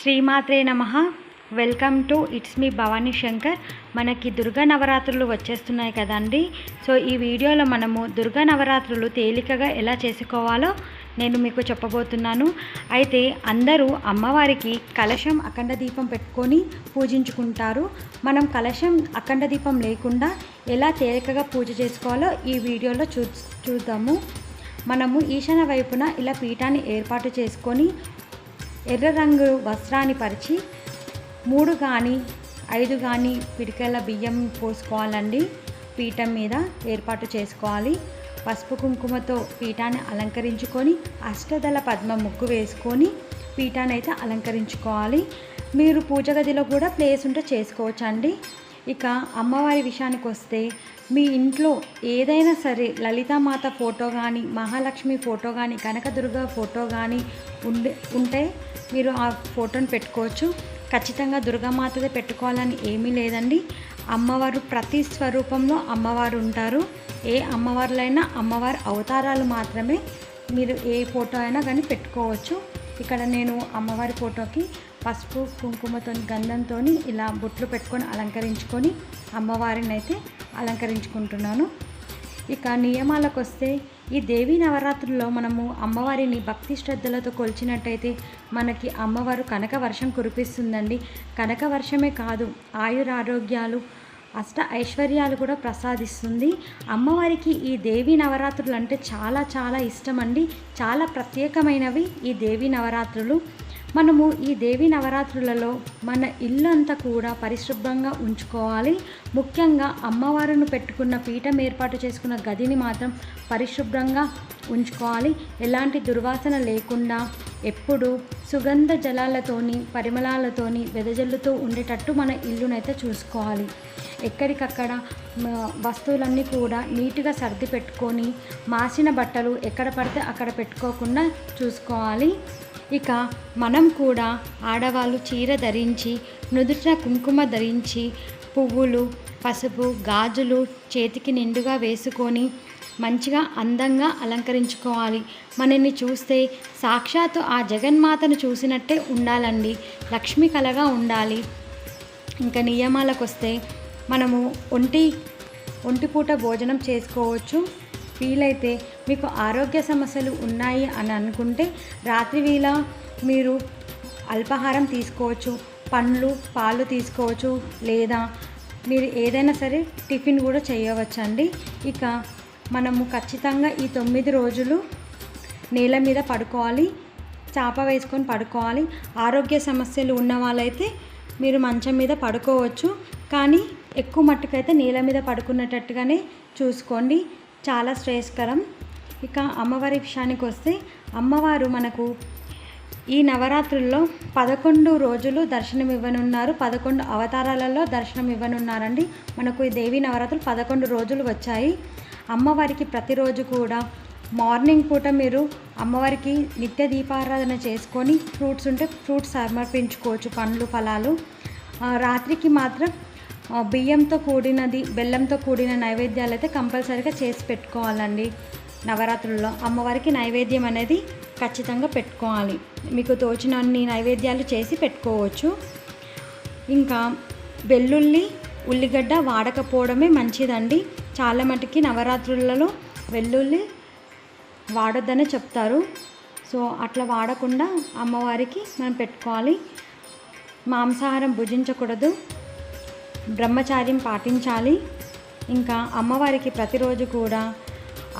శ్రీమాత్రే నమ. Welcome to it's me Bhavani Shankar. మనకి దుర్గా నవరాత్రులు వచ్చేస్తున్నాయి కదండి. సో ఈ వీడియోలో మనము దుర్గా నవరాత్రులు తేలికగా ఎలా చేసుకోవాలో నేను మీకు చెప్పబోతున్నాను. అయితే అందరూ అమ్మవారికి కలశం అఖండ దీపం పెట్టుకొని పూజించుకుంటారు. మనం కలశం అఖండ దీపం లేకుండా ఎలా తేలికగా పూజ చేసుకోవాలో ఈ వీడియోలో చూ చూద్దాము. మనము ఈశాన్య వైపున ఇలా పీఠాన్ని ఏర్పాటు చేసుకొని ఎర్ర రంగు వస్త్రాన్ని పరిచి మూడు కానీ ఐదు కానీ పిడికల బియ్యం పోసుకోవాలండి. పీఠం మీద ఏర్పాటు చేసుకోవాలి. పసుపు కుంకుమతో పీఠాన్ని అలంకరించుకొని అష్టదళ పద్మ ముగ్గు వేసుకొని పీఠాన్ని అయితే అలంకరించుకోవాలి. మీరు పూజ గదిలో కూడా ప్లేస్ ఉంటే చేసుకోవచ్చు అండి ఇక అమ్మవారి విషయానికి వస్తే మీ ఇంట్లో ఏదైనా సరే లలితామాత ఫోటో కానీ మహాలక్ష్మి ఫోటో కానీ కనకదుర్గ ఫోటో కానీ ఉండే ఉంటే మీరు ఆ ఫోటోని పెట్టుకోవచ్చు. ఖచ్చితంగా దుర్గామాతదే పెట్టుకోవాలని ఏమీ లేదండి. అమ్మవారు ప్రతి స్వరూపంలో అమ్మవారు ఉంటారు. ఏ అమ్మవారులైనా అమ్మవారి అవతారాలు మాత్రమే మీరు ఏ ఫోటో అయినా కానీ పెట్టుకోవచ్చు. ఇక్కడ నేను అమ్మవారి ఫోటోకి పసుపు కుంకుమతో గంధంతో ఇలా బొట్లు పెట్టుకొని అలంకరించుకొని అమ్మవారిని అయితే అలంకరించుకుంటున్నాను. ఇక నియమాలకు వస్తే ఈ దేవీ నవరాత్రుల్లో మనము అమ్మవారిని భక్తి శ్రద్ధలతో కొలిచినట్టయితే మనకి అమ్మవారు కనక వర్షం కురిపిస్తుందండి. కనక వర్షమే కాదు ఆయురారోగ్యాలు అష్ట ఐశ్వర్యాలు కూడా ప్రసాదిస్తుంది. అమ్మవారికి ఈ దేవీ నవరాత్రులు అంటే చాలా చాలా ఇష్టం అండి చాలా ప్రత్యేకమైనవి ఈ దేవీ నవరాత్రులు. మనము ఈ దేవి నవరాత్రులలో మన ఇల్లు అంతా కూడా పరిశుభ్రంగా ఉంచుకోవాలి. ముఖ్యంగా అమ్మవారును పెట్టుకున్న పీఠం ఏర్పాటు చేసుకున్న గదిని మాత్రం పరిశుభ్రంగా ఉంచుకోవాలి. ఎలాంటి దుర్వాసన లేకుండా ఎప్పుడు సుగంధ జలాలతోని పరిమళాలతోని వెదజల్లుతూ ఉండేటట్టు మన ఇల్లునైతే చూసుకోవాలి. ఎక్కడికక్కడ వస్తువులన్నీ కూడా నీట్గా సర్ది పెట్టుకొని మాసిన బట్టలు ఎక్కడ పడితే అక్కడ పెట్టుకోకుండా చూసుకోవాలి. ఇక మనం కూడా ఆడవాళ్ళు చీర ధరించి నుదుట కుంకుమ ధరించి పువ్వులు పసుపు గాజులు చేతికి నిండుగా వేసుకొని మంచిగా అందంగా అలంకరించుకోవాలి. మనల్ని చూస్తే సాక్షాత్తు ఆ జగన్మాతను చూసినట్టే ఉండాలండి. లక్ష్మి కలగా ఉండాలి. ఇంకా నియమాలకు వస్తే మనము ఒంటి ఒంటిపూట భోజనం చేసుకోవచ్చు. వీలైతే మీకు ఆరోగ్య సమస్యలు ఉన్నాయి అని అనుకుంటే రాత్రి వేళ మీరు అల్పాహారం తీసుకోవచ్చు పండ్లు పాలు తీసుకోవచ్చు లేదా మీరు ఏదైనా సరే టిఫిన్ కూడా చేయవచ్చండి. ఇక మనము ఖచ్చితంగా ఈ తొమ్మిది రోజులు నేల మీద పడుకోవాలి చాప వేసుకొని పడుకోవాలి. ఆరోగ్య సమస్యలు ఉన్న వాళ్ళైతే మీరు మంచం మీద పడుకోవచ్చు. కానీ ఎక్కువ మట్టుకైతే నేల మీద పడుకునేటట్టుగానే చూసుకోండి. చాలా శ్రేయస్కరం. ఇక అమ్మవారి విషయానికి వస్తే అమ్మవారు మనకు ఈ నవరాత్రుల్లో పదకొండు రోజులు దర్శనం ఇవ్వనున్నారు. పదకొండు అవతారాలలో దర్శనం ఇవ్వనున్నారండి. మనకు ఈ దేవి నవరాత్రులు పదకొండు రోజులు వచ్చాయి. అమ్మవారికి ప్రతిరోజు కూడా మార్నింగ్ పూట మీరు అమ్మవారికి నిత్య దీపారాధన చేసుకొని ఫ్రూట్స్ ఉంటే ఫ్రూట్స్ సమర్పించుకోవచ్చు పండ్లు ఫలాలు. రాత్రికి మాత్రం బియ్యంతో కూడినది బెల్లంతో కూడిన నైవేద్యాలు అయితే కంపల్సరీగా చేసి పెట్టుకోవాలండి నవరాత్రుల్లో. అమ్మవారికి నైవేద్యం అనేది ఖచ్చితంగా పెట్టుకోవాలి. మీకు తోచినన్ని నైవేద్యాలు చేసి పెట్టుకోవచ్చు. ఇంకా వెల్లుల్లి ఉల్లిగడ్డ వాడకపోవడమే మంచిదండి. చాలా మటుకి నవరాత్రులలో వెల్లుల్లి వాడొద్దనే చెప్తారు. సో అట్లా వాడకుండా అమ్మవారికి మనం పెట్టుకోవాలి. మాంసాహారం భుజించకూడదు. బ్రహ్మచార్యం పాటించాలి. ఇంకా అమ్మవారికి ప్రతిరోజు కూడా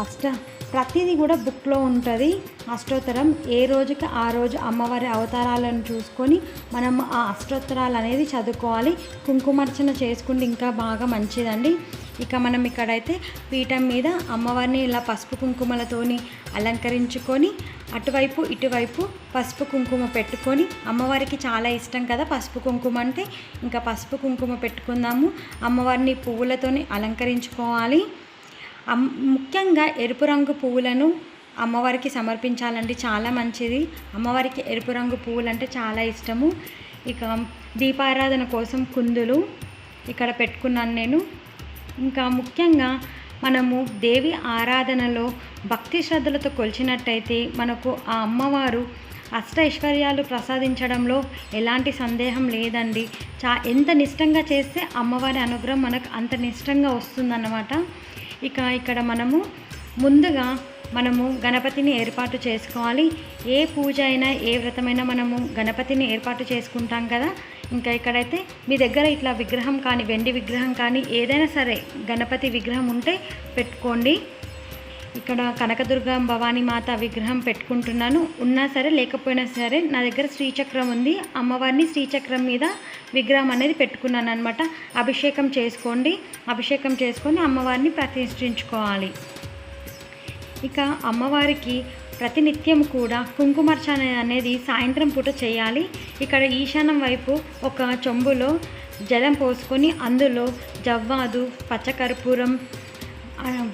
అష్ట ప్రతిదీ కూడా బుక్లో ఉంటుంది. అష్టోత్తరం ఏ రోజుకి ఆ రోజు అమ్మవారి అవతారాలను చూసుకొని మనం ఆ అష్టోత్తరాలు అనేది చదువుకోవాలి. కుంకుమార్చన చేసుకుంటే ఇంకా బాగా మంచిదండి. ఇక మనం ఇక్కడైతే పీఠం మీద అమ్మవారిని ఇలా పసుపు కుంకుమలతోని అలంకరించుకొని అటువైపు ఇటువైపు పసుపు కుంకుమ పెట్టుకొని అమ్మవారికి చాలా ఇష్టం కదా పసుపు కుంకుమ అంటే. ఇంకా పసుపు కుంకుమ పెట్టుకుందాము. అమ్మవారిని పువ్వులతోని అలంకరించుకోవాలి. అమ్ ముఖ్యంగా ఎరుపు రంగు పువ్వులను అమ్మవారికి సమర్పించాలండి చాలా మంచిది. అమ్మవారికి ఎరుపు రంగు పువ్వులు అంటే చాలా ఇష్టము. ఇక దీపారాధన కోసం కుందులు ఇక్కడ పెట్టుకున్నాను నేను. ఇంకా ముఖ్యంగా మనము దేవి ఆరాధనలో భక్తి శ్రద్ధలతో కొలిచినట్టయితే మనకు ఆ అమ్మవారు అష్ట ఐశ్వర్యాలు ప్రసాదించడంలో ఎలాంటి సందేహం లేదండి. చా ఎంత నిష్టంగా చేస్తే అమ్మవారి అనుగ్రహం మనకు అంత నిష్టంగా వస్తుందన్నమాట. ఇక ఇక్కడ మనము ముందుగా మనము గణపతిని ఏర్పాటు చేసుకోవాలి. ఏ పూజ అయినా ఏ వ్రతమైనా మనము గణపతిని ఏర్పాటు చేసుకుంటాం కదా. ఇంకా ఇక్కడైతే మీ దగ్గర ఇట్లా విగ్రహం కానీ వెండి విగ్రహం కానీ ఏదైనా సరే గణపతి విగ్రహం ఉంటే పెట్టుకోండి. ఇక్కడ కనకదుర్గ భవానీ మాత విగ్రహం పెట్టుకుంటున్నాను. ఉన్నా సరే లేకపోయినా సరే నా దగ్గర శ్రీచక్రం ఉంది. అమ్మవారిని శ్రీచక్రం మీద విగ్రహం అనేది పెట్టుకున్నాను అనమాట అభిషేకం చేసుకోండి. అభిషేకం చేసుకొని అమ్మవారిని ప్రతిష్ఠించుకోవాలి. ఇక అమ్మవారికి ప్రతినిత్యం కూడా కుంకుమార్చన అనేది సాయంత్రం పూట చేయాలి. ఇక్కడ ఈశాన్యం వైపు ఒక చెంబులో జలం పోసుకొని అందులో జవ్వాదు పచ్చకర్పూరం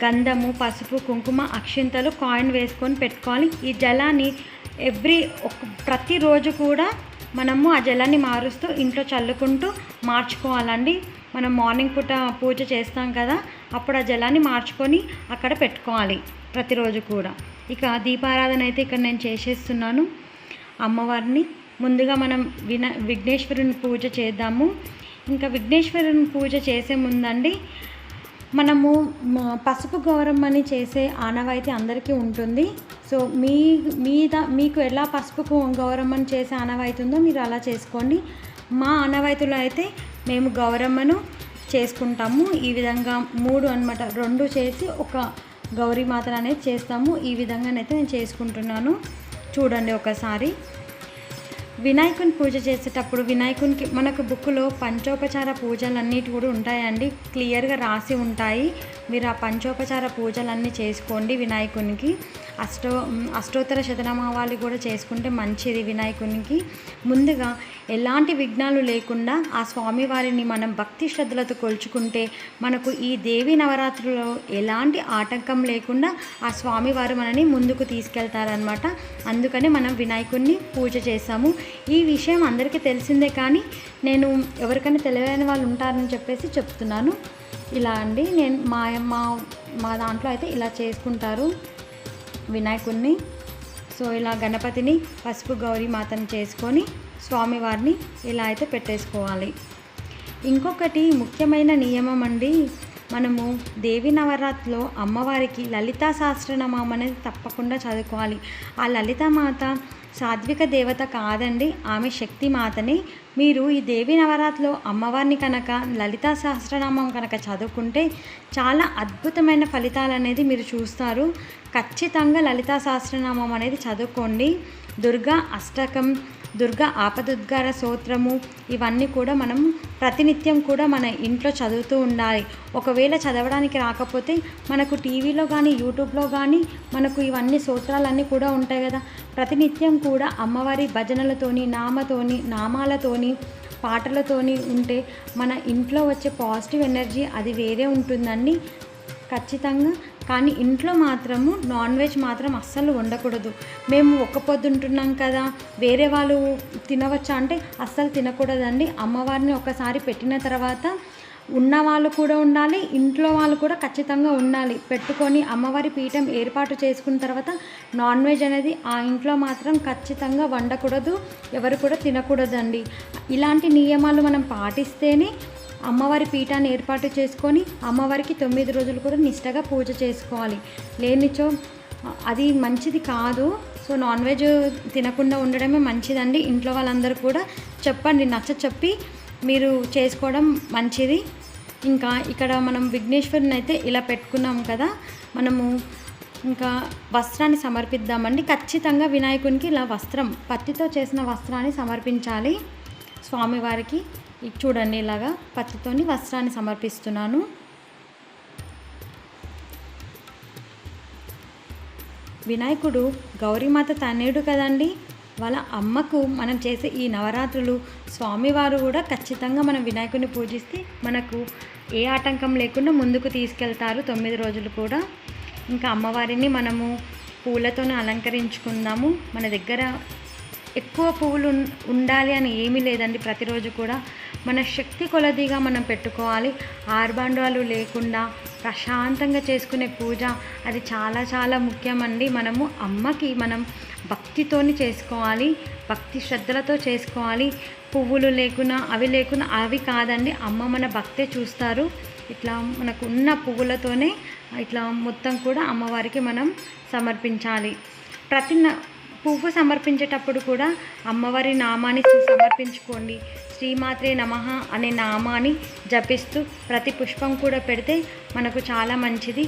గంధము పసుపు కుంకుమ అక్షింతలు కాయిన్ వేసుకొని పెట్టుకోవాలి. ఈ జలాన్ని ఎవ్రీ ఒక ప్రతిరోజు కూడా మనము ఆ జలాన్ని మారుస్తూ ఇంట్లో చల్లుకుంటూ మార్చుకోవాలండి. మనం మార్నింగ్ పూట పూజ చేస్తాం కదా అప్పుడు ఆ జలాన్ని మార్చుకొని అక్కడ పెట్టుకోవాలి ప్రతిరోజు కూడా. ఇక దీపారాధన అయితే ఇక్కడ నేను చేసేస్తున్నాను. అమ్మవారిని ముందుగా మనం విన విఘ్నేశ్వరుని పూజ చేద్దాము. ఇంకా విఘ్నేశ్వరుని పూజ చేసే ముందండి మనము పసుపు గౌరమ్మని చేసే ఆనవాయితీ అందరికీ ఉంటుంది. సో మీ మీద మీకు ఎలా పసుపు గౌరమ్మని చేసే ఆనవాయితీ ఉందో మీరు అలా చేసుకోండి. మా ఆనవాయితీలో అయితే మేము గౌరమ్మను చేసుకుంటాము. ఈ విధంగా మూడు అన్నమాట రెండు చేసి ఒక గౌరీమాతను అనేది చేస్తాము. ఈ విధంగానైతే నేను చేసుకుంటున్నాను. చూడండి ఒకసారి. వినాయకుని పూజ చేసేటప్పుడు వినాయకునికి మనకు బుక్లో పంచోపచార పూజలన్నిటి కూడా ఉంటాయండి. క్లియర్గా రాసి ఉంటాయి. మీరు ఆ పంచోపచార పూజలన్నీ చేసుకోండి వినాయకునికి. అష్టో అష్టోత్తర శతనామావాళి కూడా చేసుకుంటే మంచిది వినాయకునికి. ముందుగా ఎలాంటి విఘ్నాలు లేకుండా ఆ స్వామివారిని మనం భక్తి శ్రద్ధలతో కొలుచుకుంటే మనకు ఈ దేవి నవరాత్రులలో ఎలాంటి ఆటంకం లేకుండా ఆ స్వామివారు మనని ముందుకు తీసుకెళ్తారనమాట అందుకనే మనం వినాయకుడిని పూజ చేశాము. ఈ విషయం అందరికీ తెలిసిందే కానీ నేను ఎవరికైనా తెలియని వాళ్ళు ఉంటారని చెప్పేసి చెప్తున్నాను. ఇలా అండి నేను మా మా మా దాంట్లో అయితే ఇలా చేసుకుంటారు. వినాయకుడిని సో ఇలా గణపతిని పసుపు గౌరీ మాతను చేసుకొని స్వామివారిని ఇలా అయితే పెట్టేసుకోవాలి. ఇంకొకటి ముఖ్యమైన నియమం అండి మనము దేవి నవరాత్రిలో అమ్మవారికి లలితా సహస్రనామం అనేది తప్పకుండా చదువుకోవాలి. ఆ లలితామాత సాత్విక దేవత కాదండి ఆమె శక్తి మాతని. మీరు ఈ దేవి నవరాత్రిలో అమ్మవారిని కనుక లలితా సహస్రనామం కనుక చదువుకుంటే చాలా అద్భుతమైన ఫలితాలు అనేది మీరు చూస్తారు. ఖచ్చితంగా లలితా సహస్రనామం అనేది చదువుకోండి. దుర్గా అష్టకం దుర్గా ఆపదుద్గార సూత్రము ఇవన్నీ కూడా మనం ప్రతినిత్యం కూడా మన ఇంట్లో చదువుతూ ఉండాలి. ఒకవేళ చదవడానికి రాకపోతే మనకు టీవీలో కానీ యూట్యూబ్లో కానీ మనకు ఇవన్నీ సూత్రాలన్నీ కూడా ఉంటాయి కదా. ప్రతినిత్యం కూడా అమ్మవారి భజనలతోని నామతోని నామాలతోని పాటలతోని ఉంటే మన ఇంట్లో వచ్చే పాజిటివ్ ఎనర్జీ అది వేరే ఉంటుందండి. ఖచ్చితంగా కానీ ఇంట్లో మాత్రము నాన్ వెజ్ మాత్రం అస్సలు వండకూడదు. మేము ఒక్క పొద్దుంటున్నాం కదా వేరే వాళ్ళు తినవచ్చా అంటే అస్సలు తినకూడదండి. అమ్మవారిని ఒకసారి పెట్టిన తర్వాత ఉన్న వాళ్ళు కూడా ఉండాలి ఇంట్లో వాళ్ళు కూడా ఖచ్చితంగా ఉండాలి. పెట్టుకొని అమ్మవారి పీఠం ఏర్పాటు చేసుకున్న తర్వాత నాన్ వెజ్ అనేది ఆ ఇంట్లో మాత్రం ఖచ్చితంగా వండకూడదు ఎవరు కూడా తినకూడదండి. ఇలాంటి నియమాలు మనం పాటిస్తేనే అమ్మవారి పీఠాన్ని ఏర్పాటు చేసుకొని అమ్మవారికి తొమ్మిది రోజులు కూడా నిష్టగా పూజ చేసుకోవాలి. లేనిచో అది మంచిది కాదు. సో నాన్ వెజ్ తినకుండా ఉండడమే మంచిదండి. ఇంట్లో వాళ్ళందరూ కూడా చెప్పండి నచ్చ చెప్పి మీరు చేసుకోవడం మంచిది. ఇంకా ఇక్కడ మనం విఘ్నేశ్వరుని అయితే ఇలా పెట్టుకున్నాం కదా. మనము ఇంకా వస్త్రాన్ని సమర్పిద్దామండి. ఖచ్చితంగా వినాయకునికి ఇలా వస్త్రం పత్తితో చేసిన వస్త్రాన్ని సమర్పించాలి స్వామివారికి. ఇది చూడండి ఇలాగా పత్తితోని వస్త్రాన్ని సమర్పిస్తున్నాను. వినాయకుడు గౌరీమాత తనేడు కదండి. వాళ్ళ అమ్మకు మనం చేసే ఈ నవరాత్రులు స్వామివారు కూడా ఖచ్చితంగా మనం వినాయకుడిని పూజిస్తే మనకు ఏ ఆటంకం లేకుండా ముందుకు తీసుకెళ్తారు తొమ్మిది రోజులు కూడా. ఇంకా అమ్మవారిని మనము పూలతోనే అలంకరించుకుందాము. మన దగ్గర ఎక్కువ పువ్వులు ఉండాలి అని ఏమీ లేదండి. ప్రతిరోజు కూడా మన శక్తి కొలదిగా మనం పెట్టుకోవాలి. ఆర్బాండాలు లేకుండా ప్రశాంతంగా చేసుకునే పూజ అది చాలా చాలా ముఖ్యమండి. మనము అమ్మకి మనం భక్తితోని చేసుకోవాలి. భక్తి శ్రద్ధలతో చేసుకోవాలి. పువ్వులు లేకున్నా అవి లేకున్నా అవి కాదండి. అమ్మ మన భక్తే చూస్తారు. ఇట్లా మనకు ఉన్న పువ్వులతోనే ఇట్లా మొత్తం కూడా అమ్మవారికి మనం సమర్పించాలి. ప్రతి న- పువ్వు సమర్పించేటప్పుడు కూడా అమ్మవారి నామాన్ని సమర్పించుకోండి శ్రీమాత్రే నమః అనే నామాన్ని జపిస్తూ ప్రతి పుష్పం కూడా పెడితే మనకు చాలా మంచిది.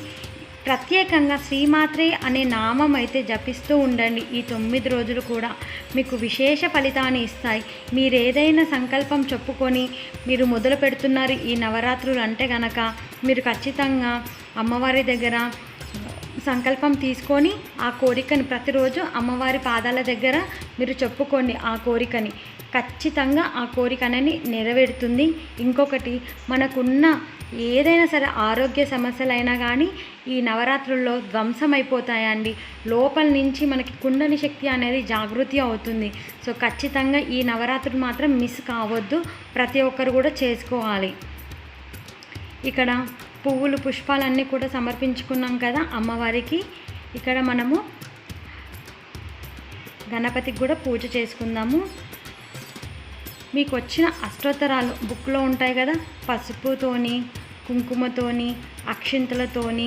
ప్రత్యేకంగా శ్రీమాత్రే అనే నామం అయితే జపిస్తూ ఉండండి. ఈ తొమ్మిది రోజులు కూడా మీకు విశేష ఫలితాన్ని ఇస్తాయి. మీరు ఏదైనా సంకల్పం చెప్పుకొని మీరు మొదలు పెడుతున్నారు ఈ నవరాత్రులు అంటే గనక మీరు ఖచ్చితంగా అమ్మవారి దగ్గర సంకల్పం తీసుకొని ఆ కోరికని ప్రతిరోజు అమ్మవారి పాదాల దగ్గర మీరు చెప్పుకోండి ఆ కోరికని. ఖచ్చితంగా ఆ కోరిక అనేది నెరవేరుతుంది. ఇంకొకటి మనకున్న ఏదైనా సరే ఆరోగ్య సమస్యలైనా కానీ ఈ నవరాత్రుల్లో ధ్వంసం అయిపోతాయండి లోపల నుంచి మనకి కుండని శక్తి అనేది జాగృతి అవుతుంది. సో ఖచ్చితంగా ఈ నవరాత్రులు మాత్రం మిస్ కావద్దు. ప్రతి ఒక్కరు కూడా చేసుకోవాలి. ఇక్కడ పువ్వులు పుష్పాలన్నీ కూడా సమర్పించుకున్నాం కదా అమ్మవారికి. ఇక్కడ మనము గణపతికి కూడా పూజ చేసుకుందాము. మీకు వచ్చిన అష్టోత్తరాలు బుక్లో ఉంటాయి కదా. పసుపుతోని కుంకుమతోని అక్షింతలతోని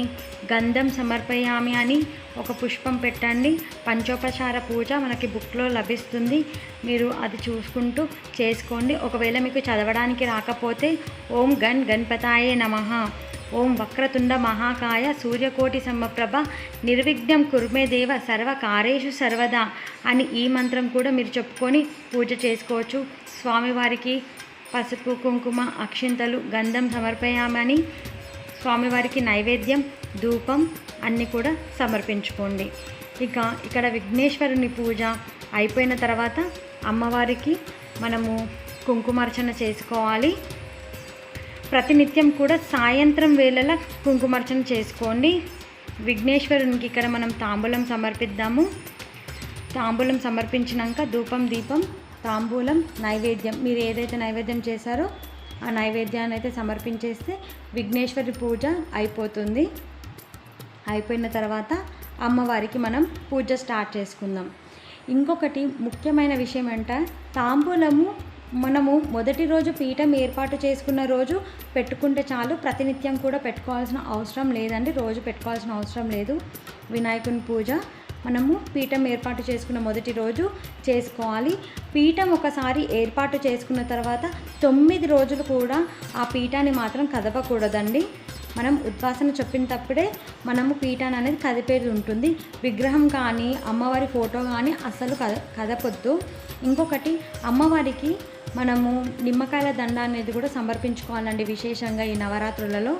గంధం సమర్పయామి అని ఒక పుష్పం పెట్టండి. పంచోపచార పూజ మనకి బుక్లో లభిస్తుంది. మీరు అది చూసుకుంటూ చేసుకోండి. ఒకవేళ మీకు చదవడానికి రాకపోతే ఓం గన్ గణపతాయే నమః. ఓం వక్రతుండ మహాకాయ సూర్యకోటి సమప్రభ నిర్విఘ్నం కుర్మే దేవ సర్వకారేషు సర్వదా అని ఈ మంత్రం కూడా మీరు చెప్పుకొని పూజ చేసుకోవచ్చు. స్వామివారికి పసుపు కుంకుమ అక్షింతలు గంధం సమర్పయామని స్వామివారికి నైవేద్యం ధూపం అన్నీ కూడా సమర్పించుకోండి. ఇక ఇక్కడ విఘ్నేశ్వరుని పూజ అయిపోయిన తర్వాత అమ్మవారికి మనము కుంకుమార్చన చేసుకోవాలి. ప్రతినిత్యం కూడా సాయంత్రం వేళలా కుంకుమార్చన చేసుకోండి. విఘ్నేశ్వరునికి ఇక్కడ మనం తాంబూలం సమర్పిద్దాము. తాంబూలం సమర్పించినాక ధూపం దీపం తాంబూలం నైవేద్యం. మీరు ఏదైతే నైవేద్యం చేశారో ఆ నైవేద్యాన్ని అయితే సమర్పించేస్తే విఘ్నేశ్వరి పూజ అయిపోతుంది. అయిపోయిన తర్వాత అమ్మవారికి మనం పూజ స్టార్ట్ చేసుకుందాం. ఇంకొకటి ముఖ్యమైన విషయం ఏంట తాంబూలము మనము మొదటి రోజు పీఠం ఏర్పాటు చేసుకున్న రోజు పెట్టుకుంటే చాలు ప్రతినిత్యం కూడా పెట్టుకోవాల్సిన అవసరం లేదండి. రోజు పెట్టుకోవాల్సిన అవసరం లేదు. వినాయకుని పూజ మనము పీఠం ఏర్పాటు చేసుకున్న మొదటి రోజు చేసుకోవాలి. పీఠం ఒకసారి ఏర్పాటు చేసుకున్న తర్వాత తొమ్మిది రోజులు కూడా ఆ పీఠాన్ని మాత్రం కదపకూడదండి. మనం ఉద్వాసన చెప్పినప్పుడే మనము పీఠాన్ని అనేది కదిపేది ఉంటుంది. విగ్రహం కానీ అమ్మవారి ఫోటో కానీ అస్సలు కద కదపొద్దు. ఇంకొకటి అమ్మవారికి మనము నిమ్మకాయల దండ అనేది కూడా సమర్పించుకోవాలండి విశేషంగా ఈ నవరాత్రులలో.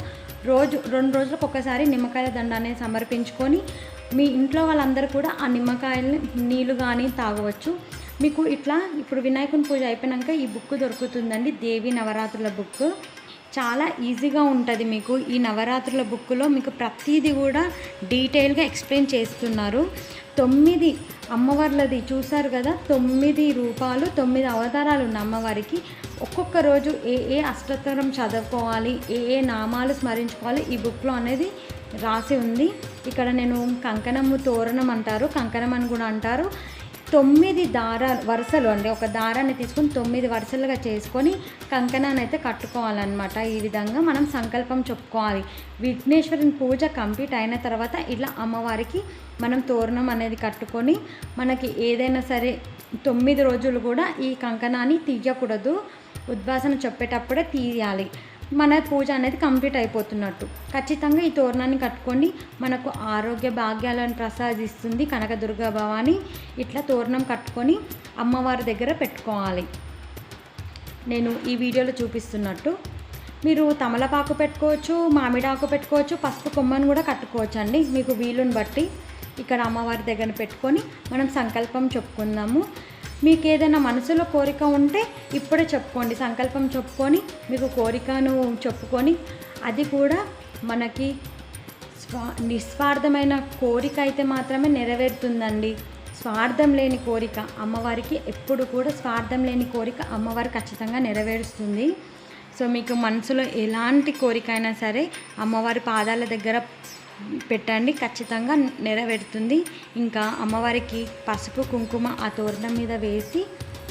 రోజు రెండు రోజులకు ఒకసారి నిమ్మకాయల దండ అనేది సమర్పించుకొని మీ ఇంట్లో వాళ్ళందరూ కూడా ఆ నిమ్మకాయలని నీళ్ళు కానీ తాగవచ్చు. మీకు ఇట్లా ఇప్పుడు వినాయకుని పూజ అయిపోయాక ఈ బుక్ దొరుకుతుందండి దేవి నవరాత్రుల బుక్. చాలా ఈజీగా ఉంటుంది మీకు ఈ నవరాత్రుల బుక్లో మీకు ప్రతిదీ కూడా డీటెయిల్గా ఎక్స్ప్లెయిన్ చేస్తున్నారు. తొమ్మిది అమ్మవార్లది చూశారు కదా? తొమ్మిది రూపాలు తొమ్మిది అవతారాలు ఉన్న అమ్మవారికి ఒక్కొక్క రోజు ఏ ఏ అష్టోత్తరం చదువుకోవాలి ఏ ఏ నామాలు స్మరించుకోవాలి ఈ బుక్లో అనేది రాసి ఉంది. ఇక్కడ నేను కంకణము తోరణం అంటారు కంకణం అని కూడా అంటారు. తొమ్మిది దార వరుసలు అండి. ఒక దారాన్ని తీసుకొని తొమ్మిది వరుసలుగా చేసుకొని కంకణాన్ని అయితే కట్టుకోవాలన్నమాట. ఈ విధంగా మనం సంకల్పం చెప్పుకోవాలి. విఘ్నేశ్వరుని పూజ కంప్లీట్ అయిన తర్వాత ఇలా అమ్మవారికి మనం తోరణం అనేది కట్టుకొని మనకి ఏదైనా సరే తొమ్మిది రోజులు కూడా ఈ కంకణాన్ని తీయకూడదు. ఉద్వాసన చెప్పేటప్పుడే తీయాలి. మన పూజ అనేది కంప్లీట్ అయిపోతున్నట్టు. ఖచ్చితంగా ఈ తోరణాన్ని కట్టుకోండి మనకు ఆరోగ్య భాగ్యాలను ప్రసాదిస్తుంది కనకదుర్గ భవాని. ఇట్లా తోరణం కట్టుకొని అమ్మవారి దగ్గర పెట్టుకోవాలి. నేను ఈ వీడియోలో చూపిస్తున్నట్టు. మీరు తమలపాకు పెట్టుకోవచ్చు మామిడాకు పెట్టుకోవచ్చు పసుపు కొమ్మను కూడా కట్టుకోవచ్చు అండి మీకు వీలుని బట్టి ఇక్కడ అమ్మవారి దగ్గర పెట్టుకొని మనం సంకల్పం చెప్పుకుందాము. మీకు ఏదైనా మనసులో కోరిక ఉంటే ఇప్పుడే చెప్పుకోండి సంకల్పం చెప్పుకొని మీకు కోరికను చెప్పుకొని అది కూడా మనకి స్వా నిస్వార్థమైన కోరిక అయితే మాత్రమే నెరవేరుతుందండి. స్వార్థం లేని కోరిక అమ్మవారికి ఎప్పుడు కూడా స్వార్థం లేని కోరిక అమ్మవారు ఖచ్చితంగా నెరవేరుస్తుంది. సో మీకు మనసులో ఎలాంటి కోరిక అయినా సరే అమ్మవారి పాదాల దగ్గర పెట్టండి ఖచ్చితంగా నెరవేరుతుంది. ఇంకా అమ్మవారికి పసుపు కుంకుమ ఆ తోరణం మీద వేసి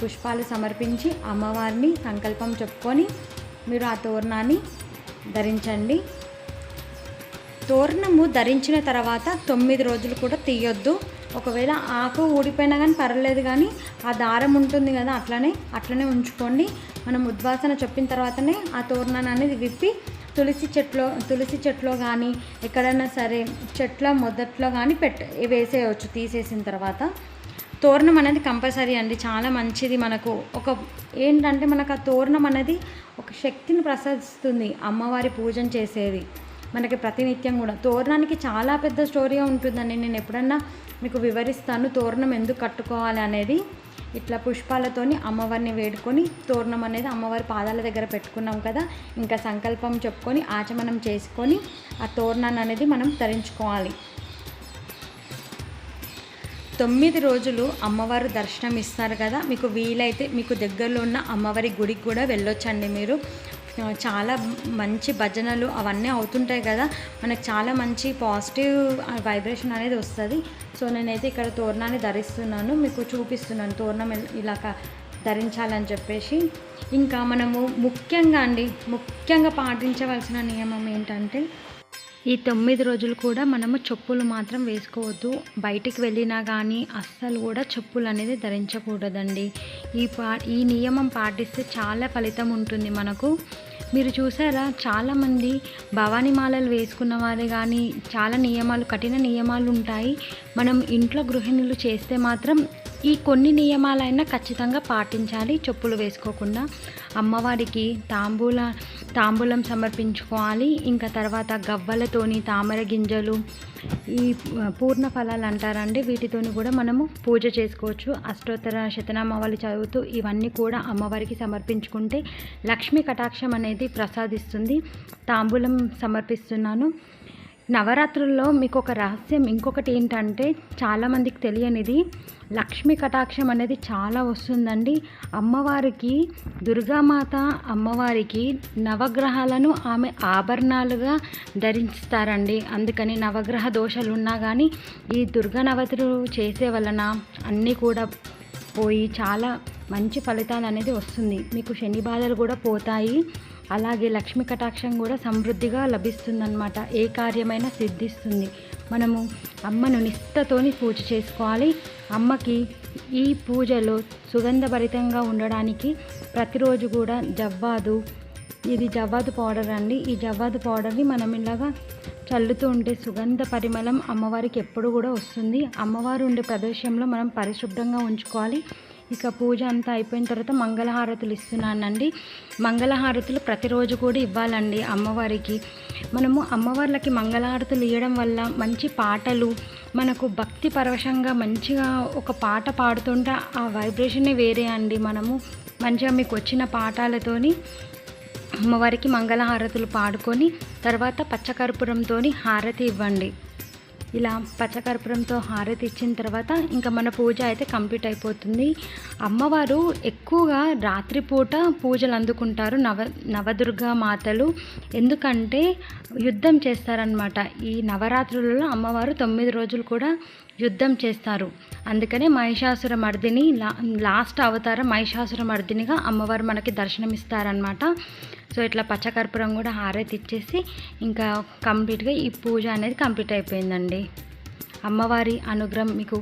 పుష్పాలు సమర్పించి అమ్మవారిని సంకల్పం చెప్పుకొని మీరు ఆ తోరణాన్ని ధరించండి. తోరణము ధరించిన తర్వాత తొమ్మిది రోజులు కూడా తీయొద్దు. ఒకవేళ ఆకు ఊడిపోయినా కానీ పర్వాలేదు కానీ ఆ దారం ఉంటుంది కదా అట్లనే అట్లనే ఉంచుకోండి. మనం ఉద్వాసన చెప్పిన తర్వాతనే ఆ తోరణాన్ని అనేది విప్పి తులసి చెట్లో తులసి చెట్లో కానీ ఎక్కడైనా సరే చెట్ల మొదట్లో కానీ పెట్ట వేసేయచ్చు తీసేసిన తర్వాత. తోరణం అనేది కంపల్సరీ అండి. చాలా మంచిది మనకు. ఒక ఏంటంటే మనకు ఆ తోరణం అనేది ఒక శక్తిని ప్రసాదిస్తుంది. అమ్మవారి పూజను చేసేది. మనకి ప్రతినిత్యం కూడా. తోరణానికి చాలా పెద్ద స్టోరీ ఉంటుందండి. నేను ఎప్పుడన్నా మీకు వివరిస్తాను తోరణం ఎందుకు కట్టుకోవాలి అనేది. ఇట్లా పుష్పాలతోని అమ్మవారిని వేడుకొని తోరణం అనేది అమ్మవారి పాదాల దగ్గర పెట్టుకున్నాం కదా. ఇంకా సంకల్పం చెప్పుకొని ఆచమనం చేసుకొని ఆ తోరణాన్ని అనేది మనం ధరించుకోవాలి. తొమ్మిది రోజులు అమ్మవారు దర్శనం ఇస్తారు కదా. మీకు వీలైతే మీకు దగ్గరలో ఉన్న అమ్మవారి గుడికి కూడా వెళ్ళొచ్చండి మీరు. చాలా మంచి భజనలు అవన్నీ అవుతుంటాయి కదా. మనకు చాలా మంచి పాజిటివ్ వైబ్రేషన్ అనేది వస్తుంది. సో నేనైతే ఇక్కడ తోరణాన్ని ధరిస్తున్నాను. మీకు చూపిస్తున్నాను. తోరణం ఇలా ధరించాలని చెప్పేసి. ఇంకా మనము ముఖ్యంగా అండి ముఖ్యంగా పాటించవలసిన నియమం ఏంటంటే ఈ తొమ్మిది రోజులు కూడా మనము చెప్పులు మాత్రం వేసుకోవద్దు. బయటికి వెళ్ళినా కానీ అస్సలు కూడా చెప్పులు అనేది ధరించకూడదండి. ఈ పా ఈ నియమం పాటిస్తే చాలా ఫలితం ఉంటుంది మనకు. మీరు చూసారా? చాలామంది భవానీ మాలలు వేసుకున్న వారే కానీ చాలా నియమాలు కఠిన నియమాలు ఉంటాయి. మనం ఇంట్లో గృహిణులు చేస్తే మాత్రం ఈ కొన్ని నియమాలైనా ఖచ్చితంగా పాటించాలి. చెప్పులు వేసుకోకుండా అమ్మవారికి తాంబూల తాంబూలం సమర్పించుకోవాలి. ఇంకా తర్వాత గవ్వలతోని తామర గింజలు ఈ పూర్ణ ఫలాలు అంటారండి. వీటితోని కూడా మనము పూజ చేసుకోవచ్చు. అష్టోత్తర శతనామావళి చదువుతూ ఇవన్నీ కూడా అమ్మవారికి సమర్పించుకుంటే లక్ష్మీ కటాక్షం అనేది ప్రసాదిస్తుంది. తాంబూలం సమర్పిస్తున్నాను. నవరాత్రుల్లో మీకు ఒక రహస్యం ఇంకొకటి ఏంటంటే చాలామందికి తెలియనిది లక్ష్మీ కటాక్షం అనేది చాలా వస్తుందండి. అమ్మవారికి దుర్గామాత అమ్మవారికి నవగ్రహాలను ఆమె ఆభరణాలుగా ధరిస్తారండి అందుకని నవగ్రహ దోషాలు ఉన్నా కానీ ఈ దుర్గా నవతులు చేసే వలన అన్నీ కూడా పోయి చాలా మంచి ఫలితాలు అనేది వస్తుంది. మీకు శని బాధలు కూడా పోతాయి. అలాగే లక్ష్మీ కటాక్షం కూడా సమృద్ధిగా లభిస్తుందన్నమాట. ఏ కార్యమైనా సిద్ధిస్తుంది. మనము అమ్మను నిష్టతోని పూజ చేసుకోవాలి. అమ్మకి ఈ పూజలో సుగంధభరితంగా ఉండడానికి ప్రతిరోజు కూడా జవ్వాదు. ఇది జవ్వాదు పౌడర్ అండి. ఈ జవ్వాదు పౌడర్ని మనం ఇలాగా చల్లుతూ ఉంటే సుగంధ పరిమళం అమ్మవారికి ఎప్పుడు కూడా వస్తుంది. అమ్మవారు ఉండే ప్రదేశంలో మనం పరిశుభ్రంగా ఉంచుకోవాలి. ఇక పూజ అంతా అయిపోయిన తర్వాత మంగళహారతులు ఇస్తున్నానండి. మంగళహారతులు ప్రతిరోజు కూడా ఇవ్వాలండి అమ్మవారికి. మనము అమ్మవార్లకి మంగళహారతులు ఇవ్వడం వల్ల మంచి పాటలు మనకు భక్తి పరవశంగా మంచిగా ఒక పాట పాడుతుంటే ఆ వైబ్రేషనే వేరే అండి. మనము మంచిగా మీకు వచ్చిన పాఠాలతోని అమ్మవారికి మంగళహారతులు పాడుకొని తర్వాత పచ్చకర్పూరంతో హారతి ఇవ్వండి. ఇలా పచ్చకర్పూరంతో హారతి ఇచ్చిన తర్వాత ఇంకా మన పూజ అయితే కంప్లీట్ అయిపోతుంది. అమ్మవారు ఎక్కువగా రాత్రిపూట పూజలు అందుకుంటారు నవ నవదుర్గా మాతలు. ఎందుకంటే యుద్ధం చేస్తారనమాట ఈ నవరాత్రులలో అమ్మవారు తొమ్మిది రోజులు కూడా యుద్ధం చేస్తారు. అందుకనే మహిషాసుర మర్దిని లా లాస్ట్ అవతారం మహిషాసుర మర్దినిగా అమ్మవారు మనకి దర్శనమిస్తారనమాట సో ఇట్లా పచ్చకర్పూరం కూడా హారతి ఇచ్చేసి ఇంకా కంప్లీట్గా ఈ పూజ అనేది కంప్లీట్ అయిపోయిందండి. అమ్మవారి అనుగ్రహం మీకు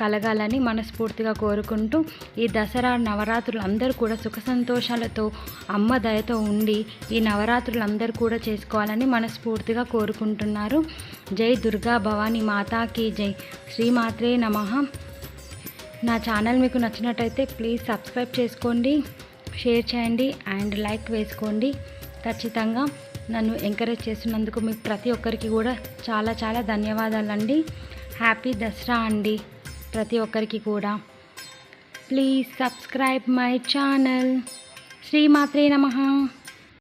కలగాలని మనస్ఫూర్తిగా కోరుకుంటూ ఈ దసరా నవరాత్రులు అందరూ కూడా సుఖ సంతోషాలతో అమ్మ దయతో ఉండి ఈ నవరాత్రులు అందరూ కూడా చేసుకోవాలని మనస్ఫూర్తిగా కోరుకుంటున్నారు. జై దుర్గా భవానీ మాతాకి జై. శ్రీమాత్రే నమ. నా ఛానల్ మీకు నచ్చినట్టయితే ప్లీజ్ సబ్స్క్రైబ్ చేసుకోండి షేర్ చేయండి అండ్ లైక్ వేసుకోండి. ఖచ్చితంగా నన్ను ఎంకరేజ్ చేసినందుకు మీకు ప్రతి ఒక్కరికి కూడా చాలా చాలా ధన్యవాదాలండి. హ్యాపీ దసరా అండి. ప్రతి ఒక్కరికి కూడా ప్లీజ్ సబ్స్క్రైబ్ మై ఛానల్ శ్రీమాత్రే నమ